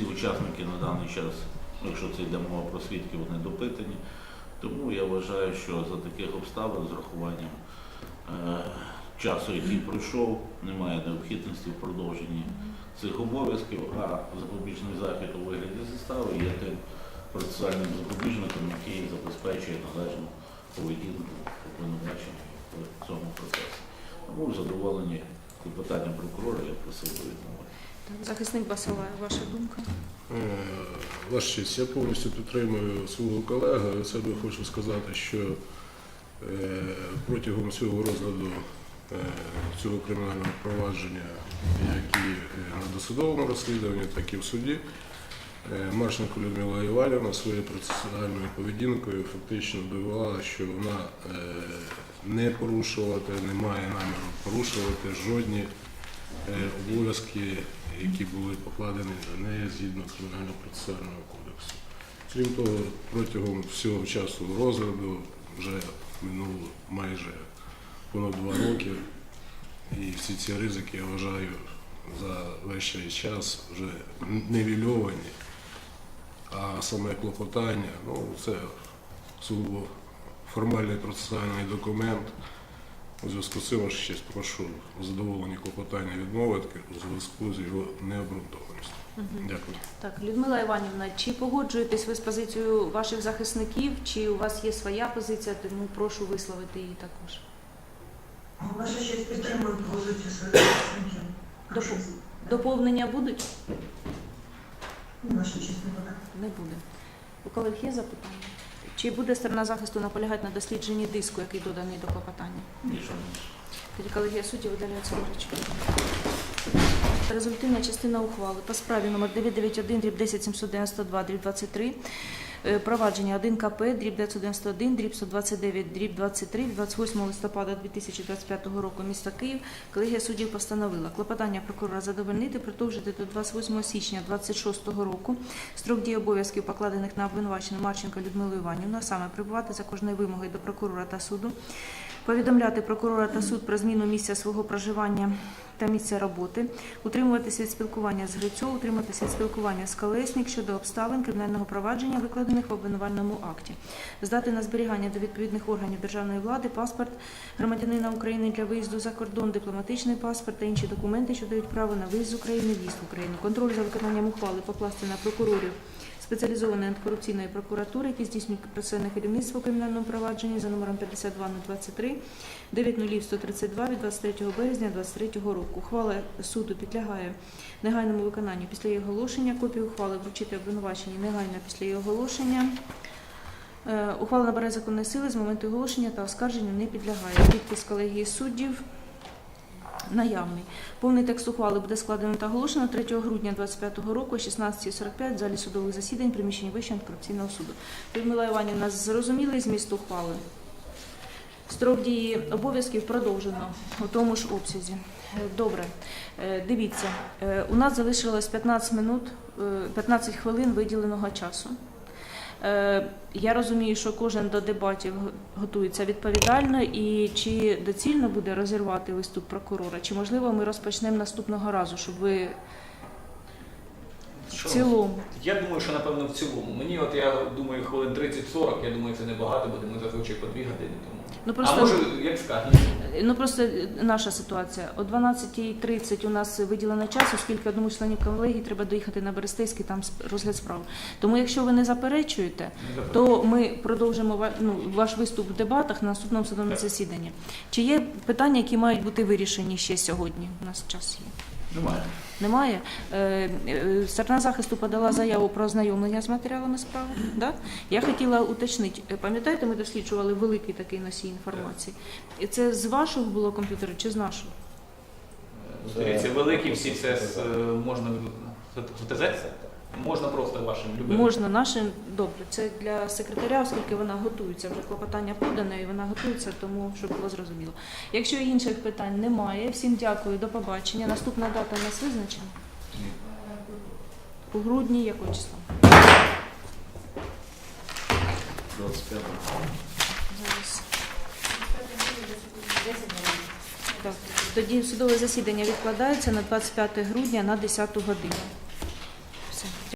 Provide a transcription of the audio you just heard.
всі учасники на даний час, якщо це йде мова про свідків, вони допитані. Тому я вважаю, що за таких обставин з рахуванням е, часу, який пройшов, немає необхідності в продовженні цих обов'язків, а запобіжний захід у вигляді застави є тим процесуальним запобіжником, який забезпечує належну поведінку обвинувачення в цьому процесі. Тому в задоволенні прокурора я просив би відмовити. Захисник Басилаєв, ваша думка? Е, Ваша честь, я повністю підтримую свого колегу. Від себе хочу сказати, що е, протягом цього розгляду е, цього кримінального провадження, як і на досудовому розслідуванні, так і в суді, Марченко Людмила Іванівна своєю процесуальною поведінкою фактично довела, що вона не порушувати, не має наміру порушувати жодні обов'язки, які були покладені на неї згідно кримінального процесуального кодексу. Крім того, протягом всього часу розгляду вже минуло майже понад два роки, і всі ці ризики я вважаю за весь цей час вже нівельовані. А саме клопотання, ну це сугубо формальний процесуальний документ. У зв'язку з цим ще прошу задоволені клопотання відмовити у зв'язку з його необґрунтованістю. Дякую. Так, Людмила Іванівна, чи погоджуєтесь ви з позицією ваших захисників, чи у вас є своя позиція, тому прошу висловити її також. Ваша честь підтримує позицію своїх представників. Допу- Доповнення будуть? Ваша честь не буде. Не буде. У колег є запитання? Чи буде сторона захисту наполягати на дослідженні диску, який доданий до клопотання? Тоді колегія судді видаляється ручки. Результативна частина ухвали по справі номер 991 дріб 10792 дріб 23 е, провадження 1 КП дріб 991 дріб 129 дріб 23 від 28 листопада 2025 року міста Київ колегія суддів постановила. Клопотання прокурора задовольнити, продовжити до 28 січня 26 року. Строк дії обов'язків покладених на обвинувачену Марченко Людмилу Іванівну, а саме прибувати за кожною вимогою до прокурора та суду. Повідомляти прокурора та суд про зміну місця свого проживання та місця роботи, утримуватися від спілкування з Грицьо, утриматися від спілкування з Колеснік щодо обставин кримінального провадження, викладених в обвинувальному акті, здати на зберігання до відповідних органів державної влади паспорт громадянина України для виїзду за кордон, дипломатичний паспорт та інші документи, що дають право на виїзд з України, в'їзд в Україну. Контроль за виконанням ухвали покласти на прокурорів спеціалізованої антикорупційної прокуратури, які здійснюють процесуальне керівництво у кримінальному провадженні за номером 52023 90132 від 23 березня 2023 року. Ухвала суду підлягає негайному виконанню після її оголошення. Копію ухвали вручити обвинуваченні негайно після її оголошення. Е, Ухвала набере законної сили з моменту оголошення та оскарження не підлягає. Підпис колегії суддів наявний. Повний текст ухвали буде складено та оголошено 3 грудня 2025 року о 16.45 в залі судових засідань приміщення Вищого антикорупційного суду. Людмила Іванівна, зрозуміли зміст ухвали? Строк дії обов'язків продовжено у тому ж обсязі. Е, Добре, Е, дивіться, е, у нас залишилось 15 минут, е, 15 хвилин виділеного часу. Е, Я розумію, що кожен до дебатів готується відповідально, і чи доцільно буде розірвати виступ прокурора, чи можливо ми розпочнемо наступного разу, щоб ви в цілому. Я думаю, що напевно в цілому. Мені от я думаю, хвилин 30-40, я думаю, це небагато буде, ми зазвичай по дві години тому. Ну А може, як скажете? Ну просто наша ситуація. О 12.30 у нас виділено час, оскільки одному членів колегії треба доїхати на Берестейський, там розгляд справи. Тому якщо ви не заперечуєте, то ми продовжимо ну, ваш виступ в дебатах на наступному судовому засіданні. Чи є питання, які мають бути вирішені ще сьогодні? У нас час є. Немає. Немає. Е, е, Сторона захисту подала заяву про ознайомлення з матеріалами справи. Да? Я хотіла уточнити. Е, Пам'ятаєте, ми досліджували великий такий носій інформації. І це з вашого було комп'ютера чи з нашого? Дивіться, великі всі це з, можна з ТЗ? Можна просто вашим любим. Можна нашим добре. Це для секретаря, оскільки вона готується. Вже клопотання подане і вона готується, тому щоб було зрозуміло. Якщо інших питань немає, всім дякую, до побачення. Наступна дата у нас визначена у грудні якого числа? 25 Зараз. Так. Тоді судове засідання відкладається на 25 грудня на 10 годину.